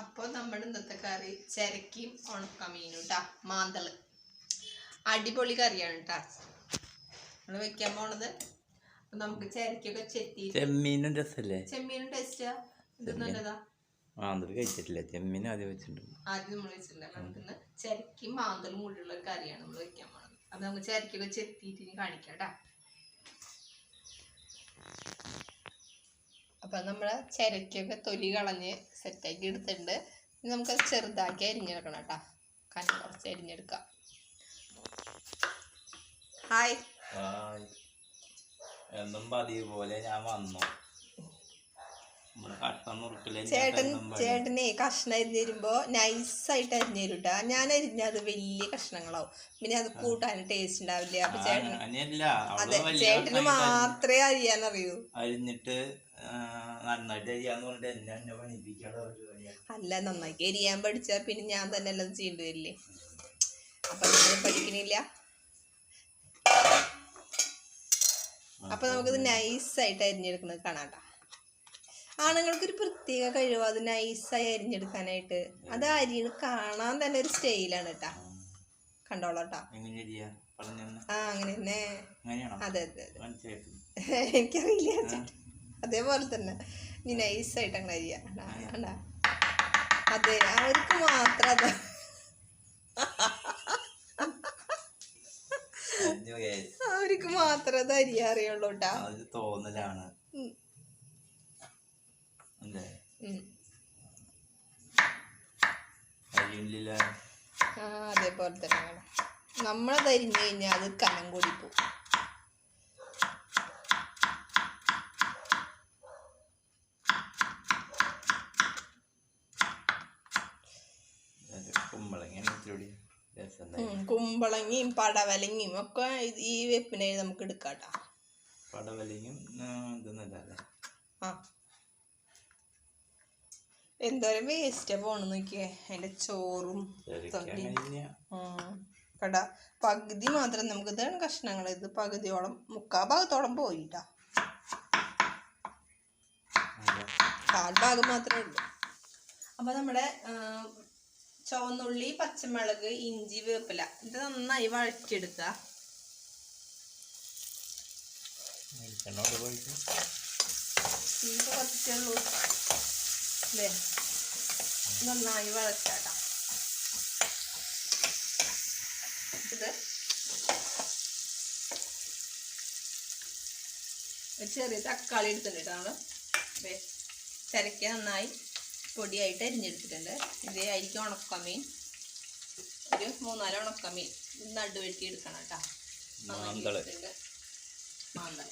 അപ്പോൾ നമ്മുടെ ഇന്നത്തെ കറി ചിരക്കിയും ഉണക്കമീനും കേട്ടാ മാന്തൾ അടിപൊളി കറിയാണ് കേട്ടാ നമ്മൾ വെക്കാൻ പോണത്? നമുക്ക് ചിരക്കൊക്കെ ചെത്തി ചെമ്മീനും രസമല്ലേ ചെമ്മീനും ടേസ്റ്റാ ഇത്. നല്ലതാ? മാന്തൽ കഴിച്ചിട്ടില്ല. ചെമ്മീൻ ആദ്യം വെച്ചിട്ടുണ്ട്. ആദ്യം നമ്മൾ വെച്ചിട്ടുണ്ട് നമുക്കിന്ന് ചിരക്കും മാന്തളും കൂടിയുള്ള കറിയാണ് നമ്മൾ വെക്കാൻ പോണത്. അപ്പം നമുക്ക് ചിരക്കൊക്കെ ചെത്തിയിട്ട് ഇനി കാണിക്കാം കേട്ടാ അപ്പൊ നമ്മൾ ചിരക്കൊക്കെ തൊലി കളഞ്ഞ് സെറ്റാക്കി എടുത്തിട്ടുണ്ട്. ഇനി നമുക്കത് ചെറുതാക്കി അരിഞ്ഞെടുക്കണം കേട്ടോ. കനം കുറച്ച് അരിഞ്ഞെടുക്കാം. ഹായ് എന്നും പതിവ് പോലെ ഞാൻ വന്നു. ചേട്ടൻ ചേട്ടനെ കഷ്ണം അരിഞ്ഞ് തരുമ്പോ നൈസായിട്ട് അരിഞ്ഞു തരും കേട്ടാ ഞാൻ അരിഞ്ഞ അത് വലിയ കഷ്ണങ്ങളാവും. പിന്നെ അത് കൂട്ടാൻ ടേസ്റ്റ് ഉണ്ടാവില്ല? അപ്പൊ ചേട്ടൻ അതെ ചേട്ടന് മാത്രമേ അറിയാൻ അറിയൂ അരിഞ്ഞിട്ട് നന്നായിട്ട് അരിയാന്ന് പറഞ്ഞിട്ട് എന്നെ എന്നെ പണിപ്പിക്കാതെ ഒരു. അല്ല നന്നാക്കി എരിയാൻ പഠിച്ചാ പിന്നെ ഞാൻ തന്നെ എല്ലാം ചെയ്യേണ്ടി വരില്ലേ? അപ്പൊ പഠിക്കണില്ല. അപ്പൊ നമുക്കിത് നൈസായിട്ട് അരിഞ്ഞെടുക്കുന്നത് കാണാട്ടാ ആണുങ്ങൾക്കൊരു പ്രത്യേക കഴിവ് അത് നൈസായി അരിഞ്ഞെടുക്കാനായിട്ട്. അത് അരിയണ് കാണാൻ തന്നെ ഒരു സ്റ്റൈലാണ് കേട്ടാ കണ്ടോളട്ടാ ആ അങ്ങനെ തന്നെ അതെ അതെ എനിക്കറിയില്ല അതേപോലെ തന്നെ. നീ നൈസായിട്ട് അങ്ങനെ അരിയ. അതെ അവർക്ക് മാത്രം അത്. അവർക്ക് മാത്രം അത് അരിയ അറിയുള്ളൂ തോന്നലാണ്. അതേപോലെ തന്നെ. നമ്മളത് അരിഞ്ഞു കഴിഞ്ഞാൽ അത് കനം കൂടി കുമ്പളങ്ങിയും പടവലങ്ങിയും ഒക്കെ ഈ വെപ്പിനായി നമുക്ക് എടുക്കാട്ടോ. കേട്ടാ പടവലയും ആ. എന്തോരം വേസ്റ്റ് പോണു നോക്കിയേ. അതിന്റെ ചോറും. കട പകുതി മാത്രം നമുക്ക് ഇതാണ് കഷ്ണങ്ങൾ. ഇത് പകുതിയോളം മുക്കാ ഭാഗത്തോളം പോയിട്ടാ. കാൽ ഭാഗം മാത്രമേ ഉള്ളൂ. അപ്പൊ നമ്മുടെ ചുവന്നുള്ളി പച്ചമുളക് ഇഞ്ചി വേപ്പില. ഇത് നന്നായി വഴറ്റിയെടുക്കുക. കുറച്ചുള്ളൂ അല്ലേ നന്നായി വളച്ചാട്ടാ ഇത് ചെറിയ തക്കാളി എടുത്തിട്ടുണ്ട് കേട്ടോ നമ്മൾ. ചരക്കി നന്നായി. പൊടിയായിട്ട് അരിഞ്ഞെടുത്തിട്ടുണ്ട്. ഇതേ ആയിരിക്കും ഉണക്കമീൻ. ഒരു മൂന്നാൽ ഉണക്കമീൻ. നടുവെട്ടി എടുക്കണം കേട്ടോ. മാന്തൾ. മാന്തൾ.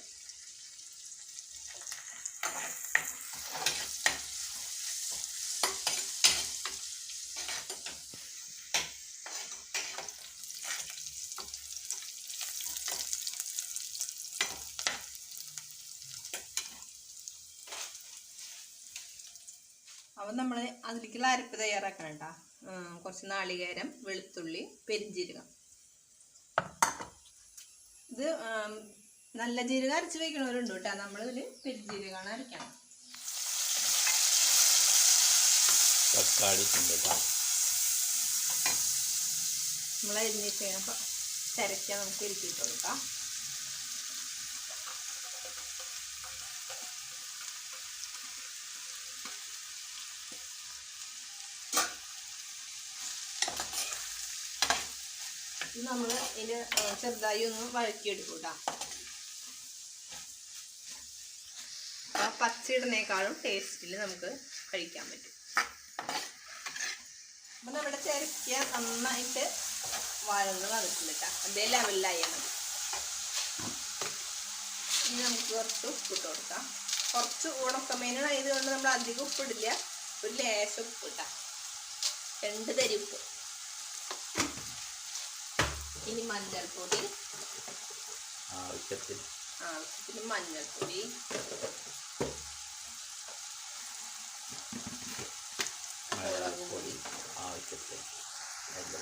നമ്മൾ അതിലേക്കുള്ള അരപ്പ് തയ്യാറാക്കണം കേട്ടോ കുറച്ച് നാളികേരം വെളുത്തുള്ളി പെരിഞ്ജീരകം. ഇത് നല്ല ജീരകം അരച്ച് വയ്ക്കണവരുണ്ട് കേട്ടോ. നമ്മളിതിൽ പെരിഞ്ജീരകമാണ് അരക്കണം. തക്കാളി നമ്മൾ അരിഞ്ഞിട്ട് കഴിഞ്ഞപ്പോൾ ചിരക്കാൻ നമുക്ക് ഇരുത്തിയിട്ട് കൊടുക്കാം നമ്മൾ അതിന് ചെറുതായി ഒന്ന് വഴറ്റിയെടുക്കും കേട്ടോ ആ പച്ച ഇടുന്നേക്കാളും ടേസ്റ്റിൽ നമുക്ക് കഴിക്കാൻ പറ്റും. അപ്പം നമ്മുടെ ചിരക്കിയ നന്നായിട്ട് വഴന്ന് വന്നിട്ടുണ്ട് അതേ ലെവലിലായാൽ മതി. ഇനി നമുക്ക് കുറച്ച് ഉപ്പിട്ട് കൊടുക്കാം. കുറച്ച് ഉണക്കമീനായത് കൊണ്ട് നമ്മൾ അധികം ഉപ്പിടില്ല ഒരു ലേശം ഉപ്പ് ഇട്ടാം രണ്ട് തരി ഉപ്പ്. ഇനി മഞ്ഞൾപ്പൊടി. ആവശ്യത്തിന്. ആവശ്യത്തിന് മഞ്ഞൾപ്പൊടി. മുളക് പൊടി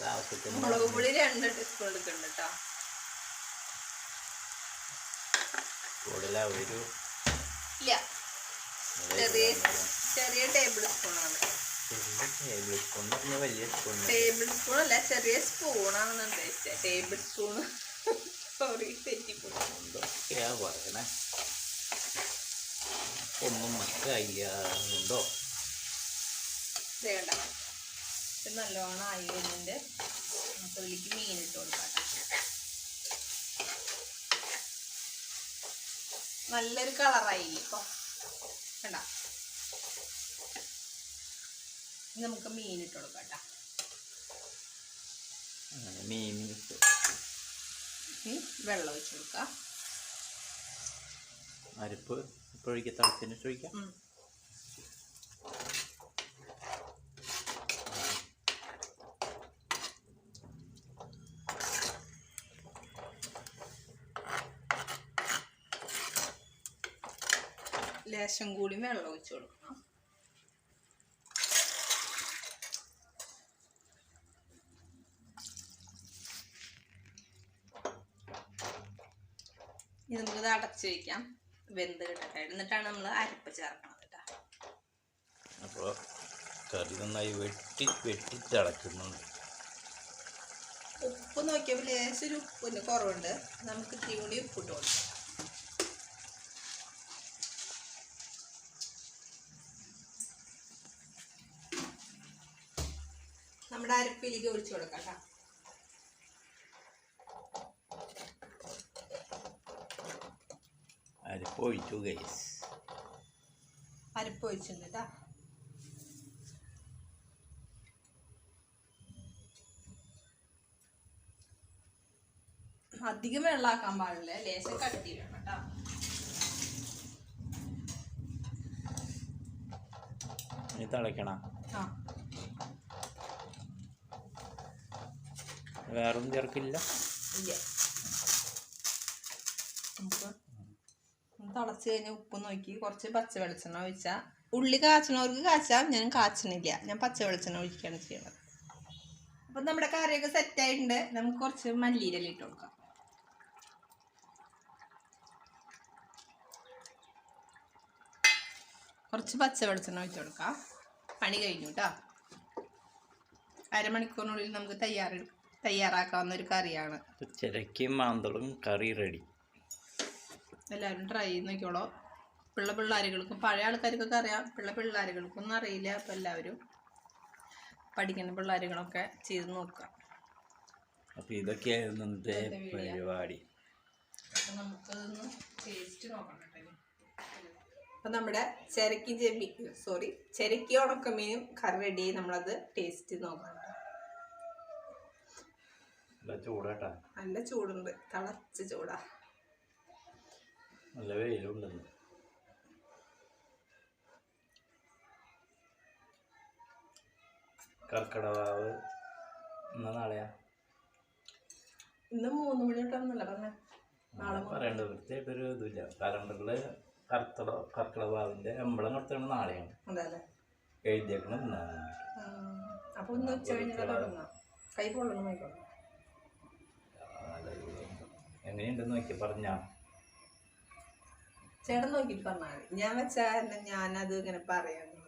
ആവശ്യത്തിനും മുളക് പൊടി രണ്ട് ടീസ്പൂൺ എടുക്കുന്നുണ്ട് കേട്ടോ ഒരു ഇല്ല. ചെറിയ ചെറിയ ടേബിൾ ചെറിയ സ്പൂൺ പറഞ്ഞ വലിയ സ്പൂൺ ടേബിൾ സ്പൂൺ അല്ല ചെറിയ സ്പൂണാണെന്ന് ഉദ്ദേശിച്ചത് ടേബിൾ സ്പൂൺ സോറി തെറ്റിപ്പോയി. എന്തൊക്കെയാ പറയണേ. ഒന്നും മനസ്സിലായില്ലോ വേണ്ട. ഇത് നല്ലോണം ആയി വരുന്നുണ്ട്. നമുക്ക് ഇട്ട് കൊടുക്കാം. നല്ലൊരു കളറായി ഇപ്പൊ? കണ്ട ഇനി നമുക്ക് മീൻ ഇട്ട് കൊടുക്കാം കേട്ടോ. മീൻ ഇട്ട്. വെള്ളം ഒഴിച്ച് കൊടുക്കാം. അരിപ്പ് ഇപ്പോഴേക്ക് തളത്തിന് ചോദിക്കാം. ലേശം കൂടി വെള്ളം ഒഴിച്ചു കൊടുക്കണം. നമുക്കിത് അടച്ച് വയ്ക്കാം വെന്ത് കിട്ടട്ടെ. എന്നിട്ടാണ് നമ്മൾ അരപ്പ് ചേർക്കണത് കേട്ടോ അപ്പോൾ കറി നന്നായി വെട്ടി വെട്ടി തിളക്കുന്നുണ്ട്. ഉപ്പ് നോക്കിയപ്പോൾ ലേശം ഉപ്പിന് കുറവുണ്ട്. നമുക്ക് ഇത്തിരി ഉപ്പ് ഉപ്പിട്ട് കൊടുക്കാം. നമ്മുടെ അരപ്പിലേക്ക് ഒഴിച്ചു കൊടുക്കാം കേട്ടോ അരിപ്പ് ഒഴിച്ചു ഗൈസ് അരപ്പ് ഒഴിച്ചിട്ടുണ്ട് കേട്ടോ അധികം വെള്ളമാക്കാൻ പാടില്ല. ലേശം കട്ടി വേണം കേട്ടോ ഇനി തിളയ്ക്കണം. ആ. വേറൊന്നും ചേർക്കില്ല. ഇല്ല. തിളച്ച് കഴിഞ്ഞ് ഉപ്പ് നോക്കി കുറച്ച് പച്ച വെളിച്ചെണ്ണ ഒഴിച്ചാൽ ഉള്ളി കാച്ചണവർക്ക് കാച്ചാം ഞാൻ കാച്ചണില്ല. ഞാൻ പച്ച വെളിച്ചെണ്ണ ഒഴിക്കുകയാണ് ചെയ്യുന്നത് അപ്പം നമ്മുടെ കറിയൊക്കെ സെറ്റ് ആയിട്ടുണ്ട്. നമുക്ക് കുറച്ച് മല്ലിയില ഇട്ട് കൊടുക്കാം. കുറച്ച് പച്ച വെളിച്ചെണ്ണ ഒഴിച്ച് കൊടുക്കാം. പണി കഴിഞ്ഞു കേട്ടോ അരമണിക്കൂറിനുള്ളിൽ നമുക്ക് തയ്യാറ് തയ്യാറാക്കാവുന്ന ഒരു കറിയാണ്. ചിരക്കും മാന്തളും കറി റെഡി എല്ലാവരും ട്രൈ ചെയ്ത് നോക്കിയോളോ പിള്ള പിള്ളേരുകൾക്കും പഴയ ആൾക്കാർക്കൊക്കെ അറിയാം. പിള്ള പിള്ളേരുകൾക്കൊന്നും അറിയില്ല. അപ്പം എല്ലാവരും പഠിക്കുന്ന പിള്ളേരുകളൊക്കെ ചെയ്ത് നോക്കുക. അപ്പോൾ ഇതൊക്കെയായിരുന്നു ഇന്നത്തെ. പരിപാടി. നമുക്കതൊന്ന് ടേസ്റ്റ് നോക്കണം അപ്പം നമ്മുടെ ചിരക്കി ജമി സോറി ചിരക്കി ഉണക്കമീനും കറി റെഡി നമ്മളത് ടേസ്റ്റ് നോക്കണം കേട്ടോ. നല്ല ചൂടാട്ടാ നല്ല ചൂടുണ്ട്. തിളച്ച് ചൂടാ. നല്ല വെയിലുണ്ടെന്ന് കർക്കിടവാവ് എന്നാ നാളെയാ? ഇന്ന് മൂന്ന് മണി പറഞ്ഞ? പറയണ്ട വൃത്തിയായിട്ടൊരു ഇതില്ല കലണ്ടറിൽ കർക്കിട കർക്കിടവാവിന്റെ എമ്പളം കൊടുത്തത് നാളെയാണ്. എഴുതിയേക്കണം ഇന്നാണ് അപ്പൊ ഒന്ന് ഉച്ച കഴിഞ്ഞാൽ തുടങ്ങാം കൈ പൊള്ളണം നോക്കണം എങ്ങനെയുണ്ടെന്ന് നോക്കി പറഞ്ഞാ. ചേട്ടൻ നോക്കിട്ട് പറഞ്ഞാൽ മതി. ഞാൻ വെച്ചാൽ കാരണം ഞാനത് ഇങ്ങനെ പറയാന്നുള്ളത്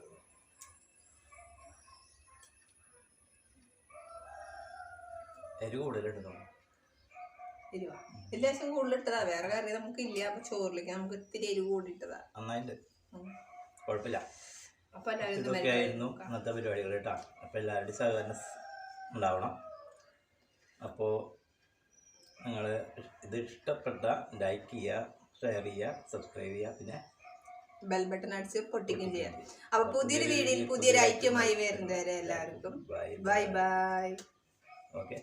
എരിവാ. ലേശം കൂടുതലിട്ടതാ. വേറെ കറി നമുക്ക് ഇല്ല അപ്പൊ ചോറിലേക്ക് നമുക്ക് ഇത്തിരി എരിവ് കൂടിയിട്ടതാ. നന്നായിട്ട് ഉം. കുഴപ്പമില്ല അപ്പൊ എല്ലാവരും ഇത് ഇതൊക്കെ മെല്ലെ ആയിരുന്നു നോക്കാം. ഇന്നത്തെ പരിപാടികൾ കേട്ടോ. അപ്പോൾ എല്ലാവരുടെയും സഹകരണം സ് ഉണ്ടാവണം. അപ്പോൾ നിങ്ങൾ ഇത് ഇഷ്ടപ്പെട്ട ലൈക്ക് ചെയ്യുക ഷെയർ ചെയ്യുക സബ്സ്ക്രൈബ് ചെയ്യുക പിന്നെ ബെൽ ബട്ടൺ അടിച്ച് പൊട്ടിക്കുകയും ചെയ്യാം. അപ്പൊ പുതിയൊരു വീഡിയോയിൽ പുതിയൊരു ഐറ്റമായി വരുന്നവരെ എല്ലാവർക്കും ബൈ ബൈ ബൈ ഓക്കെ